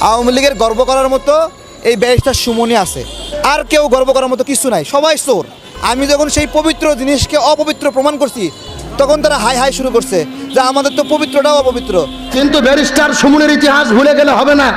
আওয়ামী লীগের গর্ব করার মতো এই ব্যারিস্টার সুমনি আছে। আর কেউ গর্ব করার মতো কিছু নাই। সবাই চোর। আমি যখন সেই পবিত্র জিনিসকে অপবিত্র প্রমাণ করছি তখন তারা হাই হাই শুরু করছে যে আমাদের তো পবিত্রটাও অপবিত্র। কিন্তু ব্যারিস্টার সুমনের ইতিহাস ভুলে গেলে হবে না।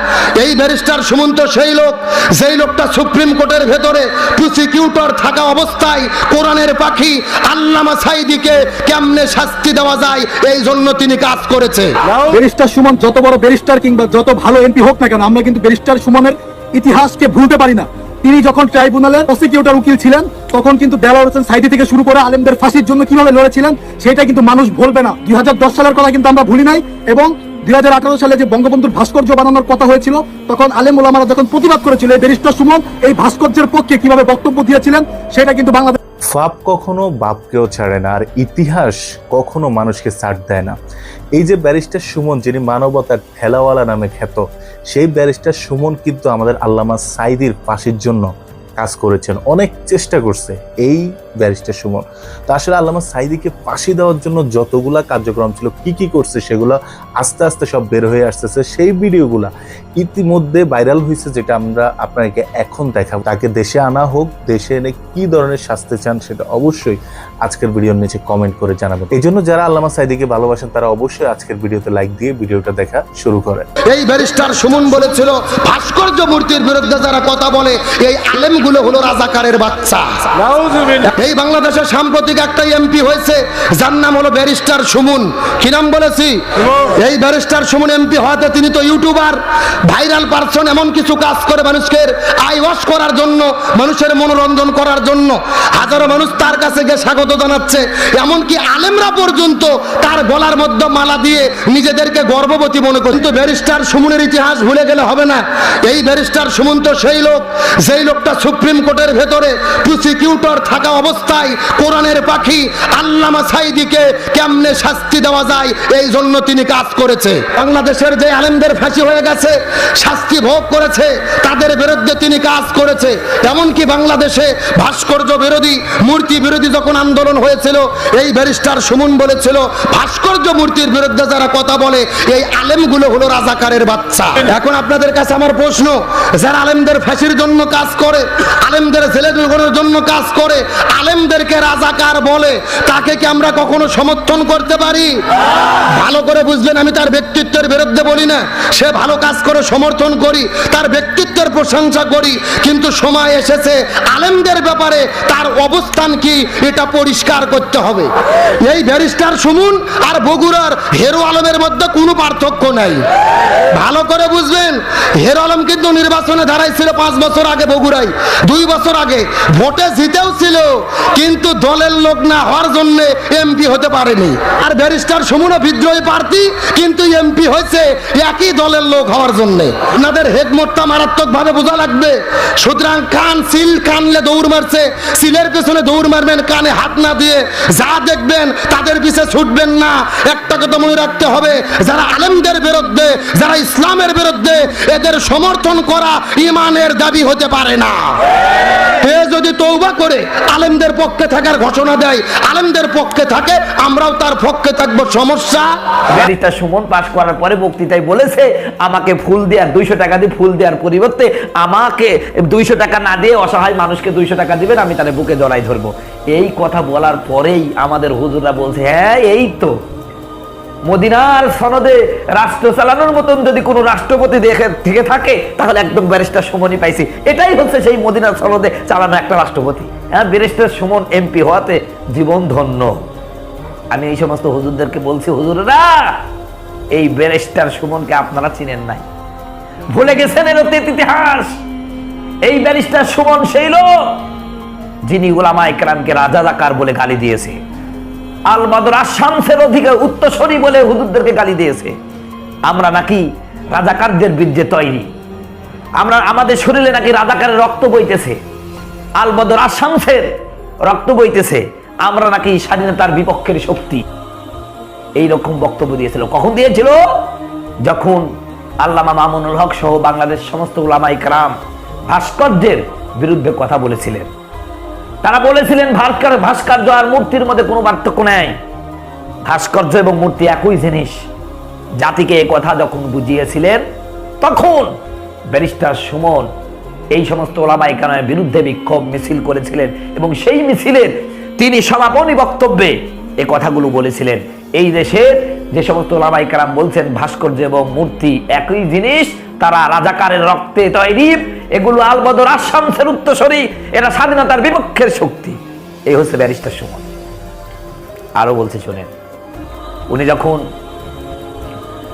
এই ব্যারিস্টার সুমন তো সেই লোক যেই লোকটা সুপ্রিম কোর্টের ভেতরে প্রসিকিউটর থাকা অবস্থায় কোরআনের পাখি আল্লামা সাইদিকে কেমনে শাস্তি দেওয়া যায় এই জন্য তিনি কাজ করেছে। ব্যারিস্টার সুমন যত বড় ব্যারিস্টার কিংবা যত ভালো এমপি হোক না কেন আমরা কিন্তু ব্যারিস্টার সুমনের ইতিহাসকে ভুলতে পারি না। তিনি যখন ট্রাইব্যুনালের প্রসিকিউটর উকিল ছিলেন, তখন কিন্তু দেলাওয়ার হোসেন সাইদি থেকে শুরু করে আলেমদের ফাঁসির জন্য কীভাবে লড়েছিলেন, সেটা কিন্তু মানুষ ভুলবে না। দুই সালের কথা কিন্তু আমরা ভুলি নাই এবং দুই সালে যে বঙ্গবন্ধুর ভাস্কর্য বানানোর কথা হয়েছিল, তখন আলেম ওলামারা যখন প্রতিবাদ করেছিল এই ব্যারিস্টার সুমন, এই ভাস্কর্যের পক্ষে কীভাবে বক্তব্য দিয়েছিলেন, সেটা কিন্তু বাংলাদেশ ফাপ কখনো বাপকেও ছাড়ে না, আর ইতিহাস কখনো মানুষকে ছাড় দেয় না। এই যে ব্যারিস্টার সুমন, যিনি মানবতার ঠেলাওয়ালা নামে খ্যাত সেই ব্যারিস্টার সুমন কিন্তু আমাদের আল্লামা সাইদির পাশের জন্য কাজ করেছেন, অনেক চেষ্টা করছে। এই ব্যারিস্টার সুমন। তো আসলে আল্লামা সাইদিকে ফাঁসি দেওয়ার জন্য যতগুলা কার্যক্রম ছিল কি কি করছে সেগুলো আস্তে আস্তে সব বের হয়ে আসতেছে। সেই ভিডিওগুলা ইতিমধ্যে ভাইরাল হয়েছে যেটা আমরা আপনাকে এখন দেখাবো। তাকে দেশে আনা হোক দেশে এনে কি ধরনের শাস্তি চান সেটা অবশ্যই আজকের ভিডিওর নিচে কমেন্ট করে জানাবেন। এই জন্য যারা আল্লামা সাইদিকে ভালোবাসেন তারা অবশ্যই আজকের ভিডিওতে লাইক দিয়ে ভিডিওটা দেখা শুরু করেন। এই ব্যারিস্টার সুমন বলেছিল ভাস্কর্য মূর্তির বিরুদ্ধে যারা কথা বলে এই আলেমগুলো হলো রাজাকারের বাচ্চা। এই বাংলাদেশে সাম্প্রতিক একটা এমপি হয়েছে যার নাম হলো ব্যারিস্টার সুমন। কি নাম বলেছি? এই ব্যারিস্টার সুমন এমপি হওয়াতে তিনি তো ইউটিউবার ভাইরাল পারসন এমন কিছু কাজ করে মানুষকে আই ওয়াশ করার জন্য মানুষের মনোরঞ্জন করার জন্য। হাজারো মানুষ তার কাছে গিয়ে স্বাগত জানাচ্ছে। এমনকি আলেমরা পর্যন্ত তার গলার মধ্যে মালা দিয়ে নিজেদেরকে গর্ভবতী মনে করে। কিন্তু ব্যারিস্টার সুমনের ইতিহাস ভুলে গেলে হবে না। এই ব্যারিস্টার সুমন তো সেই লোক যেই লোকটা সুপ্রিম কোর্টের ভেতরে প্রসিকিউটর থাকা অবস্থায় কোরআনের পাখি আল্লামা সাইদিকে কেমনে শাস্তি দেওয়া যায়, এই জন্য তিনি কাজ করেছে। বাংলাদেশের যে আলেমদের ফাঁসি হয়ে গেছে, শাস্তি ভোগ করেছে, তাদের বিরুদ্ধে তিনি কাজ করেছে। এমনকি বাংলাদেশে ভাস্কর্য বিরোধী, মূর্তি বিরোধী যখন আন্দোলন হয়েছিল, এই ব্যারিস্টার সুমন বলেছিল, ভাস্কর্য মূর্তির বিরুদ্ধে যারা কথা বলে, এই আলেমগুলো হলো রাজাকারের বাচ্চা। এখন আপনাদের কাছে আমার প্রশ্ন, যারা আলেমদের ফাঁসির জন্য কাজ করে, আলেমদের ছেলে জন্য কাজ করে আলেমদেরকে রাজাকার বলে, তাকে কি আমরা কখনো সমর্থন করতে পারি? ভালো করে বুঝলেন, আমি তার ব্যক্তিত্বের বিরুদ্ধে বলি না। সে ভালো কাজ করে সমর্থন করি, তার ব্যক্তিত্বের প্রশংসা করি, কিন্তু সময় এসেছে, আলেমদের ব্যাপারে তার অবস্থান কি, এটা পরিষ্কার করতে হবে। এই ব্যারিস্টার সুমন আর বগুড়ার হেরো আলমের মধ্যে কোনো পার্থক্য নাই। ভালো করে বুঝবেন হেরো আলম কিন্তু নির্বাচনে দাঁড়াইছিল পাঁচ বছর আগে বগুড়ায়। দুই বছর আগে, ভোটে জিতেও ছিল কিন্তু দলের লোক না হওয়ার জন্য এমপি হতে পারেনি। আর ব্যারিস্টার সুমন বিদ্রোহী প্রার্থী, কিন্তু এমপি হয়েছে একই দলের লোক হওয়ার জন্য। আপনাদের হেডমোটটা মারাত্মক ভাবে বোঝা লাগবে। সুতরাং কান সিল কানলে দৌড় মারছে, সিলের পেছনে দৌড় মারবেন, কানে হাত না দিয়ে যা দেখবেন, তাদের পিছে ছুটবেন না। একটা কথা মনে রাখতে হবে, যারা আলেমদের বিরুদ্ধে, যারা ইসলামের বিরুদ্ধে এদের সমর্থন করা ইমানের দাবি হতে পারে না। এ যদি তৌবা করে, আলেমদের পক্ষে থাকার ঘোষণা দেয়, আলেমদের পক্ষে থাকে, আমরাও তার পক্ষে থাকব, সমস্যা? ব্যারিস্টার সুমন পাশ করার পরে বক্তৃতায় বলেছে, আমাকে ফুল দেওয়ার দুইশো টাকা দিয়ে ফুল দেওয়ার পরিবর্তে আমাকে দুইশো টাকা না দিয়ে অসহায় মানুষকে দুইশো টাকা দিবেন, আমি তাদের বুকে জড়াই ধরবো। এই কথা বলার পরেই আমাদের হুজুররা বলছে হ্যাঁ এই তো। মদিনার সনদে রাষ্ট্র চালানোর মতন যদি কোনো রাষ্ট্রপতি দেখে, থেকে থাকে, তাহলে একদম ব্যারিস্টার সুমনই পাইছি। এটাই হচ্ছে সেই মদিনার সনদে চালানো একটা রাষ্ট্রপতি। হ্যাঁ ব্যারিস্টার সুমন এমপি হওয়াতে জীবন ধন্য। আমি এই সমস্ত হুজুরদেরকে বলছি, হুজুরেরা, এই ব্যারিস্টার সুমনকে আপনারা চিনেন নাই। ভুলে গেছেন এর অতীত ইতিহাস? এই ব্যারিস্টার সুমন সেই লোক যিনি ওলামা একরামকে রাজা জাকার বলে গালি দিয়েছে। আল বাদর আসামসের অধিকে উত্তরসরি বলে গালি দিয়েছে। আমরা নাকি রাজাকারদের বীর্যে তৈরি। আমরা, আমাদের শরীরে নাকি রাজাকারের রক্ত বইতেছে। আল রক্ত বইতেছে। আমরা নাকি স্বাধীনতার বিপক্ষের শক্তি। এই রকম বক্তব্য দিয়েছিল। কখন দিয়েছিল? যখন আল্লামা মামুনুল হক সহ বাংলাদেশ সমস্ত উলামাই কারাম ভাস্কর্যের বিরুদ্ধে কথা বলেছিলেন। তারা বলেছিলেন, ভাস্কর ভাস্কর্য আর মূর্তির মধ্যে কোনো পার্থক্য নেই। ভাস্কর্য এবং মূর্তি একই জিনিস। জাতিকে এ কথা যখন বুঝিয়েছিলেন, তখন ব্যারিস্টার সুমন এই সমস্ত ওলামাই কানের বিরুদ্ধে বিক্ষোভ মিছিল করেছিলেন এবং সেই মিছিলের তিনি সমাপনী বক্তব্যে এ কথাগুলো বলেছিলেন। এই দেশের যে সমস্ত ওলামাই কারাম বলছেন, ভাস্কর্য এবং মূর্তি একই জিনিস, তারা রাজাকারের রক্তে তৈরি। এগুলো আলবদর আসামসের উত্তরসরি, এরা স্বাধীনতার বিপক্ষের শক্তি। এই হচ্ছে ব্যারিস্টার সুমন। আরও বলছে, শোনেন। উনি যখন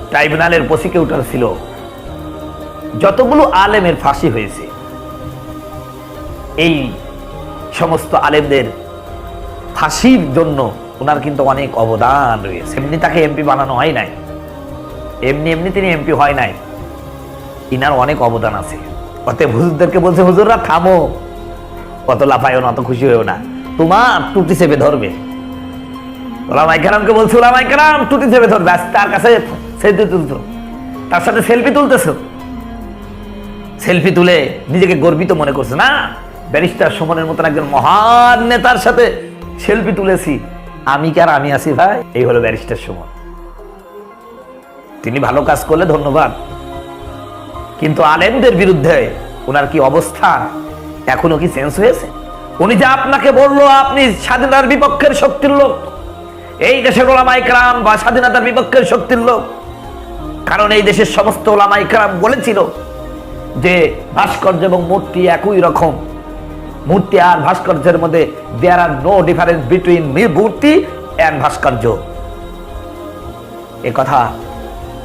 ট্রাইব্যুনালের প্রসিকিউটর ছিল, যতগুলো আলেমের ফাঁসি হয়েছে, এই সমস্ত আলেমদের ফাঁসির জন্য ওনার কিন্তু অনেক অবদান রয়েছে। এমনি তাকে এমপি বানানো হয় নাই। এমনি এমনি তিনি এমপি হয় নাই। ইনার অনেক অবদান আছে। অতএব হুজুরদেরকে বলছে, হুজুররা থামো। কত লাফায়ও না, অত খুশি হয়েও না। তোমার টুটি চেপে ধরবে। বলছে টুটি ধরবে। আজ তার কাছে সেলফি তার সাথে সেলফি সেলফি তুলে নিজেকে গর্বিত মনে করছে, না? ব্যারিস্টার সুমনের মতন একজন মহান নেতার সাথে সেলফি তুলেছি। আমি কি আর আমি আছি, ভাই? এই হলো ব্যারিস্টার সুমন। তিনি ভালো কাজ করলে ধন্যবাদ। কিন্তু আলেমদের বিরুদ্ধে ওনার কি অবস্থা? এখনও কি চেঞ্জ হয়েছে? উনি যে আপনাকে বলল, আপনি স্বাধীনতার বিপক্ষের শক্তির লোক। এই দেশের ওলামাই ক্রাম বা স্বাধীনতার বিপক্ষের শক্তির লোক। কারণ এই দেশের সমস্ত ওলামাই ক্রাম বলেছিল যে ভাস্কর্য এবং মূর্তি একই রকম। মূর্তি আর ভাস্কর্যের মধ্যে there are no difference between মূর্তি অ্যান্ড ভাস্কর্য। এ কথা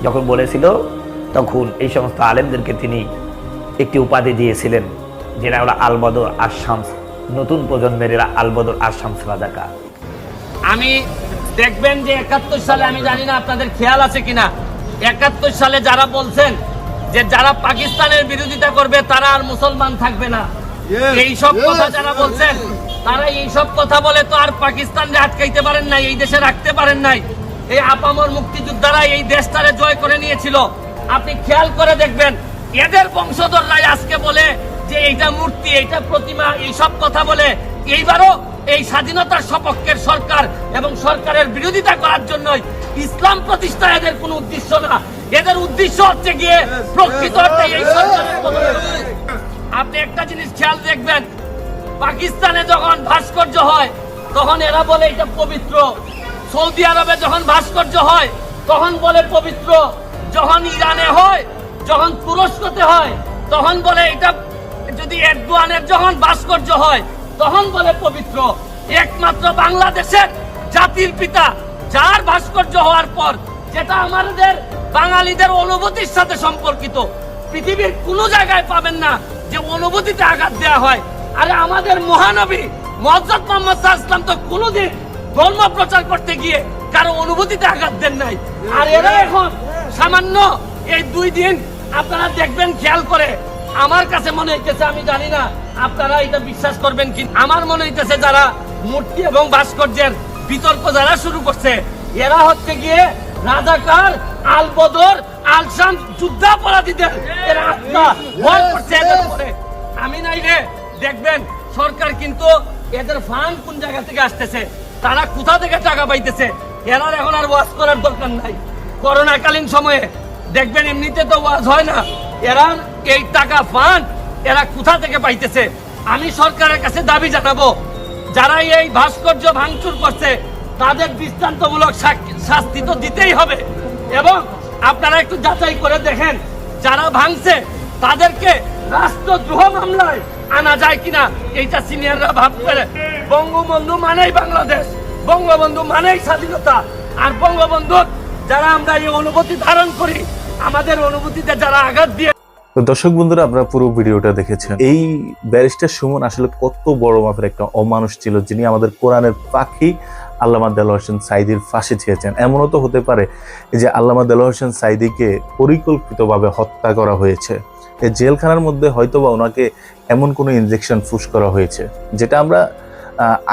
যখন বলেছিল তখন এই সমস্ত আলেমদেরকে তিনি একটি উপাধি দিয়েছিলেন যেটা ওরা আলবদর আসামস নতুন প্রজন্মের এরা আলবদর আসামস রাজাকার। আমি দেখবেন যে একাত্তর সালে আমি জানি না আপনাদের খেয়াল আছে কিনা একাত্তর সালে যারা বলছেন যে যারা পাকিস্তানের বিরোধিতা করবে তারা আর মুসলমান থাকবে না। এই সব কথা যারা বলছেন তারা এই সব কথা বলে তো আর পাকিস্তানকে আটকাইতে পারেন নাই এই দেশে রাখতে পারেন নাই। এই আপামর মুক্তিযোদ্ধারা এই দেশটারে জয় করে নিয়েছিল। আপনি খেয়াল করে দেখবেন এদের বংশধররাই আজকে বলে যে এইটা মূর্তি এইটা প্রতিমা এই সব কথা বলে। এইবারও এই স্বাধীনতার সপক্ষের সরকার এবং সরকারের বিরোধিতা করার জন্য ইসলাম প্রতিষ্ঠা এদের কোনো উদ্দেশ্য না। এদের উদ্দেশ্য হচ্ছে গিয়ে প্রকৃত অর্থে এই সরকারের আপনি একটা জিনিস খেয়াল দেখবেন পাকিস্তানে যখন ভাস্কর্য হয় তখন এরা বলে এটা পবিত্র। সৌদি আরবে যখন ভাস্কর্য হয় তখন বলে পবিত্র। যখন ইরানে হয়, যখন তুরস্কতে হয়, তখন বলে এটা যদি এরদোয়ানের যখন ভাস্কর্য হয়, তখন বলে পবিত্র। একমাত্র বাংলাদেশের জাতির পিতা, যার ভাস্কর্য হওয়ার পর যেটা আমাদের বাঙালিদের অনুভূতির সাথে সম্পর্কিত, পৃথিবীর কোনো জায়গায় পাবেন না যে অনুভূতিতে আঘাত দেওয়া হয়। আরে আমাদের মহানবী মহজরত মোহাম্মদ আলাইহি তো কোনোদিন ধর্ম প্রচার করতে গিয়ে কারও অনুভূতিতে আঘাত দেন নাই। আর এরা এখন সামান্য এই দুই দিন আপনারা দেখবেন খেয়াল করে। আমার কাছে মনে হইতেছে, আমি জানি না আপনারা এটা বিশ্বাস করবেন কি আমার মনে হইতেছে যারা মূর্তি এবং ভাস্কর্যের বিতর্ক যারা শুরু করছে, এরা হচ্ছে গিয়ে রাজাকার আল বদর আলসাম যুদ্ধাপরাধীদের এরা আত্মা। আমি নাই রে, দেখবেন সরকার কিন্তু এদের ফান্ড কোন জায়গা থেকে আসতেছে, তারা কোথা থেকে টাকা পাইতেছে এরা এখন আর ওয়াজ করার দরকার নাই। করোনাকালীন সময়ে, দেখবেন এমনিতে তো ওয়াজ হয় না। এরা এই টাকা ফান্ড এরা কোথা থেকে পাইতেছে? আমি সরকারের কাছে দাবি জানাব, যারা এই ভাস্কর্য ভাঙচুর করছে, তাদের দৃষ্টান্তমূলক শাস্তি তো দিতেই হবে। এবং আপনারা একটু যাচাই করে দেখেন, যারা ভাঙছে, তাদেরকে রাষ্ট্রদ্রোহ মামলায় আনা যায় কিনা, এইটা সিনিয়ররা ভাববে। বঙ্গবন্ধু মানেই বাংলাদেশ, বঙ্গবন্ধু মানেই স্বাধীনতা, আর বঙ্গবন্ধুর যারা আমরা এই অনুভূতি ধারণ করি, আমাদের অনুভূতিতে যারা আঘাত দিয়ে দর্শক বন্ধুরা, আপনারা পুরো ভিডিওটা দেখেছেন। এই ব্যারিস্টার সুমন আসলে কত বড় মাপের একটা অমানুষ ছিল, যিনি আমাদের কোরআনের পাখি আল্লামা দেল হোসেন সাইদির ফাঁসি চেয়েছেন। এমনও তো হতে পারে যে আল্লামা দেল হোসেন সাইদিকে পরিকল্পিতভাবে হত্যা করা হয়েছে। জেলখানার মধ্যে হয়তোবা ওনাকে এমন কোনো ইনজেকশন ফুস করা হয়েছে, যেটা আমরা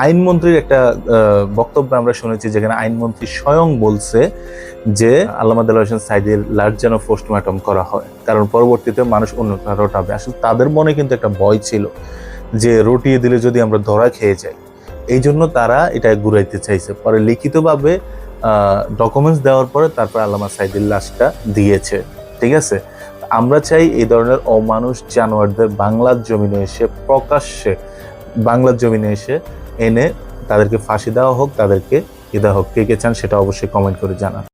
আইনমন্ত্রীর একটা বক্তব্য আমরা শুনেছি যেখানে আইনমন্ত্রী স্বয়ং বলছে যে আল্লামা দেল হোসেন সাইদের লাশ যেন পোস্টমর্টম করা হয়, কারণ পরবর্তীতে মানুষ অন্য কারও টাবে আসলে তাদের মনে কিন্তু একটা ভয় ছিল যে রটিয়ে দিলে যদি আমরা ধরা খেয়ে যাই। এই জন্য তারা এটা ঘুরাইতে চাইছে। পরে লিখিতভাবে ডকুমেন্টস দেওয়ার পরে তারপর আল্লামা সাইদের লাশটা দিয়েছে। ঠিক আছে? আমরা চাই এই ধরনের অমানুষ জানোয়ারদের বাংলার জমিনে এসে প্রকাশ্যে, বাংলার জমিনে এসে এনে তাদেরকে ফাঁসি দেওয়া হোক, তাদেরকে ই দেওয়া হোক। কে কে চান সেটা অবশ্যই কমেন্ট করে জানান।